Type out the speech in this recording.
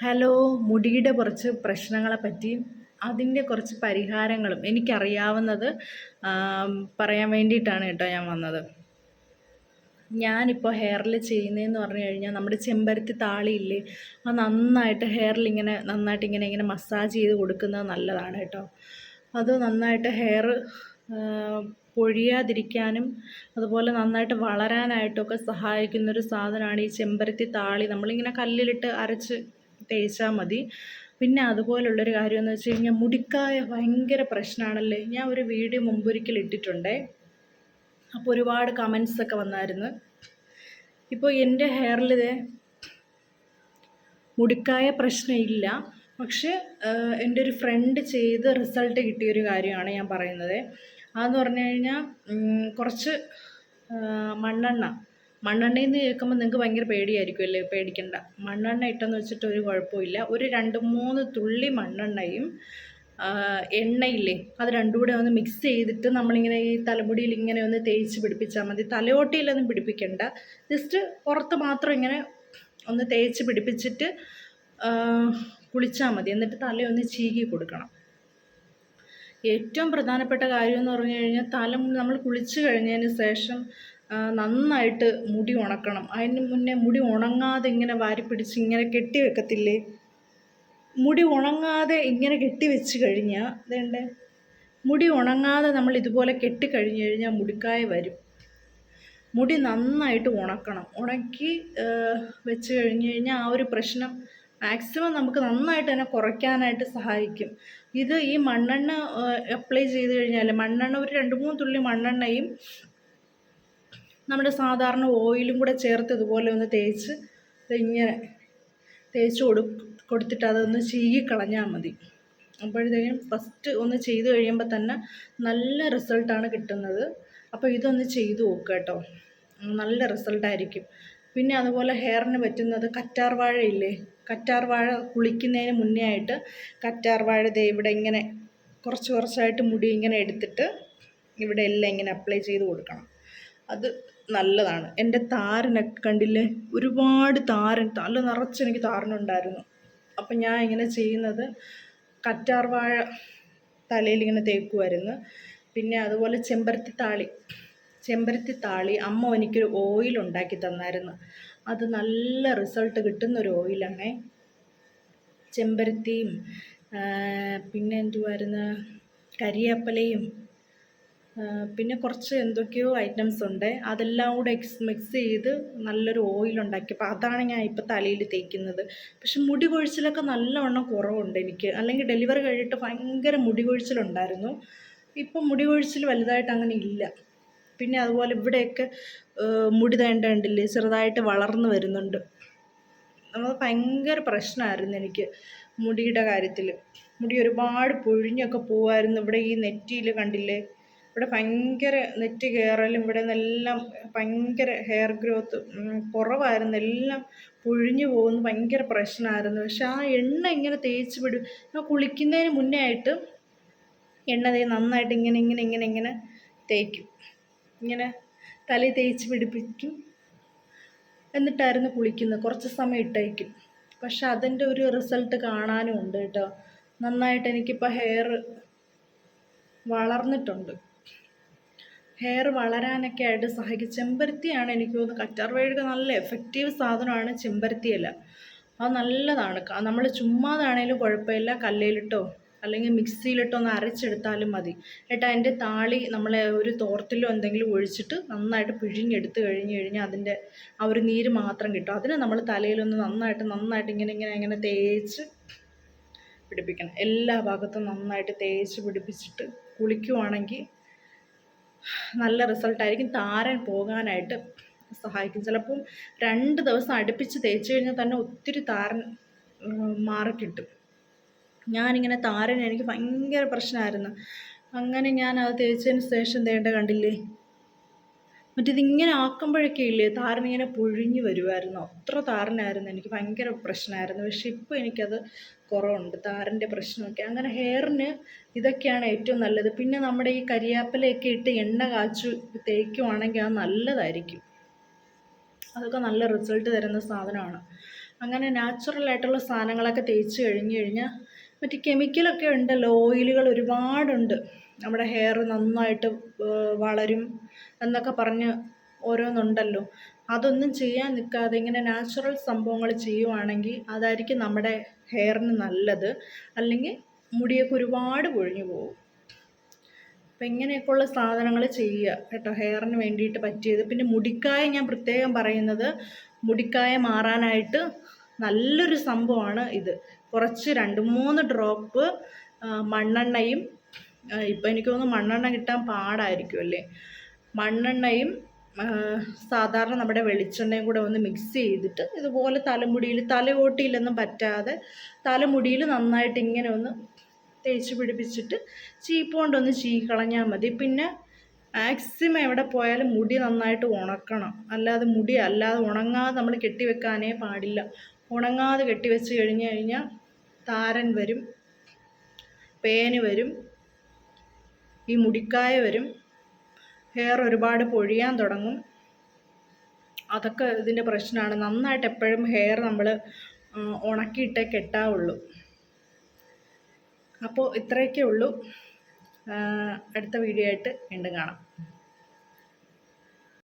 Hello മുടിയുടെ കുറച്ച് പ്രശ്നങ്ങളെ പറ്റിയും അതിന്റെ കുറച്ച് പരിഹാരങ്ങളും എനിക്കറിയാവുന്നത് പറയാൻ വേണ്ടിയിട്ടാണ് കേട്ടോ ഞാൻ വന്നത്. ഞാനിപ്പോൾ ഹെയറിൽ ചെയ്യുന്നതെന്ന് പറഞ്ഞു കഴിഞ്ഞാൽ നമ്മുടെ ചെമ്പരത്തി താളിയില്ലേ അത് നന്നായിട്ട് ഹെയറിൽ ഇങ്ങനെ നന്നായിട്ട് ഇങ്ങനെ ഇങ്ങനെ മസാജ് ചെയ്ത് കൊടുക്കുന്നത് നല്ലതാണ് കേട്ടോ. അത് നന്നായിട്ട് ഹെയർ പൊഴിയാതിരിക്കാനും അതുപോലെ നന്നായിട്ട് വളരാനായിട്ടൊക്കെ സഹായിക്കുന്നൊരു സാധനമാണ് ഈ ചെമ്പരത്തി താളി. നമ്മളിങ്ങനെ കല്ലിലിട്ട് അരച്ച് തേച്ചാൽ മതി. പിന്നെ അതുപോലുള്ളൊരു കാര്യം എന്ന് വെച്ച് കഴിഞ്ഞാൽ മുടിക്കായ ഭയങ്കര പ്രശ്നമാണല്ലേ ഞാൻ ഒരു വീഡിയോ മുമ്പൊരിക്കൽ ഇട്ടിട്ടുണ്ടേ. അപ്പോൾ ഒരുപാട് കമൻസ് ഒക്കെ വന്നായിരുന്നു. ഇപ്പോൾ എന്റെ ഹെയറിൽ മുടിക്കായ പ്രശ്നമില്ല. പക്ഷേ എന്റെ ഒരു ഫ്രണ്ട് ചെയ്ത് റിസൾട്ട് കിട്ടിയൊരു കാര്യമാണ് ഞാൻ പറയുന്നത്. അതെന്ന് പറഞ്ഞു കഴിഞ്ഞാൽ കുറച്ച് മണ്ണെണ്ണ മണ്ണെണ്ണയിൽ നിന്ന് കേൾക്കുമ്പോൾ നിങ്ങൾക്ക് ഭയങ്കര പേടിയായിരിക്കും അല്ലേ പേടിക്കണ്ട. മണ്ണെണ്ണ ഇട്ടെന്ന് വെച്ചിട്ട് ഒരു കുഴപ്പമില്ല. ഒരു രണ്ട് മൂന്ന് തുള്ളി മണ്ണെണ്ണയും എണ്ണയില്ലേ അത് രണ്ടും കൂടെ ഒന്ന് മിക്സ് ചെയ്തിട്ട് നമ്മളിങ്ങനെ ഈ തലമുടിയിൽ ഇങ്ങനെ ഒന്ന് തേച്ച് പിടിപ്പിച്ചാൽ മതി. തലയോട്ടിയിലൊന്നും പിടിപ്പിക്കണ്ട. ജസ്റ്റ് പുറത്ത് മാത്രം ഇങ്ങനെ ഒന്ന് തേച്ച് പിടിപ്പിച്ചിട്ട് കുളിച്ചാൽ മതി. എന്നിട്ട് തലയൊന്ന് ചീകി കൊടുക്കണം. ഏറ്റവും പ്രധാനപ്പെട്ട കാര്യം എന്ന് പറഞ്ഞു കഴിഞ്ഞാൽ തല നമ്മൾ കുളിച്ച് കഴിഞ്ഞതിന് ശേഷം നന്നായിട്ട് മുടി ഉണക്കണം. അതിന് മുന്നേ മുടി ഉണങ്ങാതെ ഇങ്ങനെ വാരി പിടിച്ച് ഇങ്ങനെ കെട്ടി വെക്കത്തില്ലേ? മുടി ഉണങ്ങാതെ ഇങ്ങനെ കെട്ടി വെച്ച് കഴിഞ്ഞാൽ അതേണ്ടേ മുടി ഉണങ്ങാതെ നമ്മൾ ഇതുപോലെ കെട്ടി കഴിഞ്ഞ് കഴിഞ്ഞാൽ മുടിക്കായ വരും. മുടി നന്നായിട്ട് ഉണക്കണം. ഉണക്കി വെച്ച് കഴിഞ്ഞ് കഴിഞ്ഞാൽ ആ ഒരു പ്രശ്നം മാക്സിമം നമുക്ക് നന്നായിട്ട് തന്നെ കുറയ്ക്കാനായിട്ട് സഹായിക്കും. ഇത് ഈ മണ്ണെണ്ണ അപ്ലൈ ചെയ്ത് കഴിഞ്ഞാൽ മണ്ണെണ്ണ ഒരു രണ്ട് മൂന്ന് തുള്ളി മണ്ണെണ്ണയും നമ്മുടെ സാധാരണ ഓയിലും കൂടെ ചേർത്ത് ഇതുപോലെ ഒന്ന് തേച്ച് ഇങ്ങനെ തേച്ച് കൊടു കൊടുത്തിട്ട് അതൊന്ന് ചീകിക്കളഞ്ഞാൽ മതി. അപ്പോഴത്തേക്കും ഫസ്റ്റ് ഒന്ന് ചെയ്ത് കഴിയുമ്പോൾ തന്നെ നല്ല റിസൾട്ടാണ് കിട്ടുന്നത്. അപ്പോൾ ഇതൊന്ന് ചെയ്ത് നോക്കുക കേട്ടോ. നല്ല റിസൾട്ടായിരിക്കും പിന്നെ അതുപോലെ ഹെയറിന് പറ്റുന്നത് കറ്റാർ വാഴ ഇല്ലേ? കറ്റാർ വാഴ കുളിക്കുന്നതിന് മുന്നേ ആയിട്ട് കറ്റാർ വാഴ ദേ ഇവിടെ ഇങ്ങനെ കുറച്ച് കുറച്ചായിട്ട് മുടി ഇങ്ങനെ എടുത്തിട്ട് ഇവിടെ എല്ലാം ഇങ്ങനെ അപ്ലൈ ചെയ്ത് കൊടുക്കണം. അത് നല്ലതാണ്. എന്റെ താരനൊക്കെ കണ്ടില്ലേ? ഒരുപാട് താരൻ തല നിറച്ച് എനിക്ക് താരനുണ്ടായിരുന്നു. അപ്പം ഞാൻ ഇങ്ങനെ ചെയ്യുന്നത് കറ്റാർ വാഴ തലയിൽ ഇങ്ങനെ തേക്കുമായിരുന്നു പിന്നെ അതുപോലെ ചെമ്പരത്തി താളി. ചെമ്പരത്തി താളി അമ്മ എനിക്കൊരു ഓയിൽ ഉണ്ടാക്കി തന്നായിരുന്നു. അത് നല്ല റിസൾട്ട് കിട്ടുന്ന ഒരു ഓയിലാണേ ചെമ്പരത്തിയും പിന്നെ എന്തുവായിരുന്നു? കരിയേപ്പലയും പിന്നെ കുറച്ച് എന്തൊക്കെയോ ഐറ്റംസ് ഉണ്ട്. അതെല്ലാം കൂടെ എക്സ് മിക്സ് ചെയ്ത് നല്ലൊരു ഓയിൽ ഉണ്ടാക്കിയപ്പോൾ അതാണ് ഞാൻ ഇപ്പോൾ തലയിൽ തേക്കുന്നത്. പക്ഷെ മുടി കൊഴിച്ചിലൊക്കെ നല്ലവണ്ണം കുറവുണ്ട് എനിക്ക്. അല്ലെങ്കിൽ ഡെലിവറി കഴിഞ്ഞിട്ട് ഭയങ്കര മുടി കൊഴിച്ചിലുണ്ടായിരുന്നു. ഇപ്പം മുടി കൊഴിച്ചിൽ വലുതായിട്ട് അങ്ങനെ ഇല്ല. പിന്നെ അതുപോലെ ഇവിടെയൊക്കെ മുടി തേണ്ട കണ്ടില്ലേ? ചെറുതായിട്ട് വളർന്നു വരുന്നുണ്ട്. നമ്മൾ ഭയങ്കര പ്രശ്നമായിരുന്നു എനിക്ക് മുടിയുടെ കാര്യത്തിൽ മുടി ഒരുപാട് പൊഴിഞ്ഞൊക്കെ പോവായിരുന്നു. ഇവിടെ ഈ നെറ്റിയിൽ കണ്ടില്ലേ? ഇവിടെ ഭയങ്കര നെറ്റ് കയറലും ഇവിടെ നിന്നെല്ലാം ഭയങ്കര ഹെയർ ഗ്രോത്ത് കുറവായിരുന്നു. എല്ലാം പൊഴിഞ്ഞു പോകുന്നു ഭയങ്കര പ്രശ്നമായിരുന്നു. പക്ഷെ ആ എണ്ണ ഇങ്ങനെ തേച്ച് പിടി കുളിക്കുന്നതിന് മുന്നേ ആയിട്ട് എണ്ണ തേ നന്നായിട്ട് ഇങ്ങനെ ഇങ്ങനെ ഇങ്ങനെ ഇങ്ങനെ തേക്കും. ഇങ്ങനെ തലയിൽ തേച്ച് പിടിപ്പിക്കും. എന്നിട്ടായിരുന്നു കുളിക്കുന്നത്. കുറച്ച് സമയം ഇട്ടേക്കും. പക്ഷെ അതിന്റെ ഒരു റിസൾട്ട് കാണാനും ഉണ്ട് കേട്ടോ. നന്നായിട്ട് എനിക്കിപ്പോൾ ഹെയർ വളർന്നിട്ടുണ്ട്. ഹെയർ വളരാനൊക്കെ ആയിട്ട് സഹായിക്കും. ചെമ്പരത്തിയാണ് എനിക്ക് തോന്നുന്നത് കറ്റാർ വാഴയുടെ നല്ല എഫക്റ്റീവ് സാധനമാണ് ചെമ്പരത്തിയല്ല അത് നല്ലതാണ്. നമ്മൾ ചുമ്മാതാണേലും കുഴപ്പമില്ല. കല്ലയിലിട്ടോ അല്ലെങ്കിൽ മിക്സിയിലിട്ടോ ഒന്ന് അരച്ചെടുത്താലും മതി. ഏട്ടാ അതിന്റെ താളി നമ്മൾ ഒരു തോർത്തിലോ എന്തെങ്കിലും ഒഴിച്ചിട്ട് നന്നായിട്ട് പിഴിഞ്ഞെടുത്ത് കഴിഞ്ഞ് കഴിഞ്ഞാൽ അതിന്റെ ആ ഒരു നീര് മാത്രം കിട്ടും. അതിനെ നമ്മൾ തലയിലൊന്ന് നന്നായിട്ട് നന്നായിട്ട് ഇങ്ങനെ ഇങ്ങനെ ഇങ്ങനെ തേച്ച് പിടിപ്പിക്കണം. എല്ലാ ഭാഗത്തും നന്നായിട്ട് തേച്ച് പിടിപ്പിച്ചിട്ട് കുളിക്കുവാണെങ്കിൽ നല്ല റിസൾട്ടായിരിക്കും താരൻ പോകാനായിട്ട് സഹായിക്കും. ചിലപ്പം രണ്ട് ദിവസം അടുപ്പിച്ച് തേച്ച് കഴിഞ്ഞാൽ തന്നെ ഒത്തിരി താരൻ മാറിക്കിട്ടും ഞാനിങ്ങനെ താരൻ എനിക്ക് ഭയങ്കര പ്രശ്നമായിരുന്നു. അങ്ങനെ ഞാൻ അത് തേച്ചതിന് ശേഷം തേണ്ട കണ്ടില്ലേ? മറ്റേതിങ്ങനെ ആക്കുമ്പോഴൊക്കെ ഇല്ലേ? താരനിങ്ങനെ പൊഴിഞ്ഞു വരുമായിരുന്നു അത്ര താരനായിരുന്നു. എനിക്ക് ഭയങ്കര പ്രശ്നമായിരുന്നു. പക്ഷെ ഇപ്പോൾ എനിക്കത് കുറവുണ്ട്. താരന്റെ പ്രശ്നമൊക്കെ. അങ്ങനെ ഹെയറിന് ഇതൊക്കെയാണ് ഏറ്റവും നല്ലത്. പിന്നെ നമ്മുടെ ഈ കരിയാപ്പിലയൊക്കെ ഇട്ട് എണ്ണ കാച്ചു തേക്കുവാണെങ്കിൽ അത് നല്ലതായിരിക്കും. അതൊക്കെ നല്ല റിസൾട്ട് തരുന്ന സാധനമാണ്. അങ്ങനെ നാച്ചുറൽ ആയിട്ടുള്ള സാധനങ്ങളൊക്കെ തേച്ച് കഴിഞ്ഞ് കഴിഞ്ഞാൽ മറ്റ് കെമിക്കലൊക്കെ ഉണ്ടല്ലോ. ഓയിലുകൾ ഒരുപാടുണ്ട്. നമ്മുടെ ഹെയർ നന്നായിട്ട് വളരും എന്നൊക്കെ പറഞ്ഞ് ഓരോന്നുണ്ടല്ലോ. അതൊന്നും ചെയ്യാൻ നിൽക്കാതെ ഇങ്ങനെ നാച്ചുറൽ സംഭവങ്ങൾ ചെയ്യുവാണെങ്കിൽ അതായിരിക്കും നമ്മുടെ ഹെയറിന് നല്ലത്. അല്ലെങ്കിൽ മുടിയൊക്കെ ഒരുപാട് കൊഴിഞ്ഞു പോകും. അപ്പം ഇങ്ങനെയൊക്കെയുള്ള സാധനങ്ങൾ ചെയ്യുക കേട്ടോ. ഹെയറിന് വേണ്ടിയിട്ട് പറ്റിയത്. പിന്നെ മുടിക്കായ ഞാൻ പ്രത്യേകം പറയുന്നത് മുടിക്കായ മാറാനായിട്ട് നല്ലൊരു സംഭവമാണ് ഇത്. കുറച്ച് രണ്ട് മൂന്ന് ഡ്രോപ്പ് മണ്ണെണ്ണയും ഇപ്പം എനിക്ക് തോന്നുന്നു മണ്ണെണ്ണ കിട്ടാൻ പാടായിരിക്കും അല്ലേ? മണ്ണെണ്ണയും സാധാരണ നമ്മുടെ വെളിച്ചെണ്ണയും കൂടെ ഒന്ന് മിക്സ് ചെയ്തിട്ട് ഇതുപോലെ തലമുടിയിൽ തലയോട്ടിയിലൊന്നും പറ്റാതെ തലമുടിയിൽ നന്നായിട്ട് ഇങ്ങനെ ഒന്ന് തേച്ച് പിടിപ്പിച്ചിട്ട് ചീപ്പ് കൊണ്ടൊന്ന് ചീക്കളഞ്ഞാൽ മതി. പിന്നെ മാക്സിമം എവിടെ പോയാലും മുടി നന്നായിട്ട് ഉണക്കണം. അല്ലാതെ മുടി അല്ലാതെ ഉണങ്ങാതെ നമ്മൾ കെട്ടിവെക്കാനേ പാടില്ല. ഉണങ്ങാതെ കെട്ടിവെച്ച് കഴിഞ്ഞ് കഴിഞ്ഞാൽ താരൻ വരും പേന് വരും ഈ മുടിക്കായ വരും ഹെയർ ഒരുപാട് പൊഴിയാൻ തുടങ്ങും. അതൊക്കെ ഇതിന്റെ പ്രശ്നമാണ്. നന്നായിട്ട് എപ്പോഴും ഹെയർ നമ്മൾ ഉണക്കിയിട്ടേ കെട്ടാവുള്ളൂ. അപ്പോൾ ഇത്രയൊക്കെ ഉള്ളൂ. അടുത്ത വീഡിയോ ആയിട്ട് വീണ്ടും കാണാം.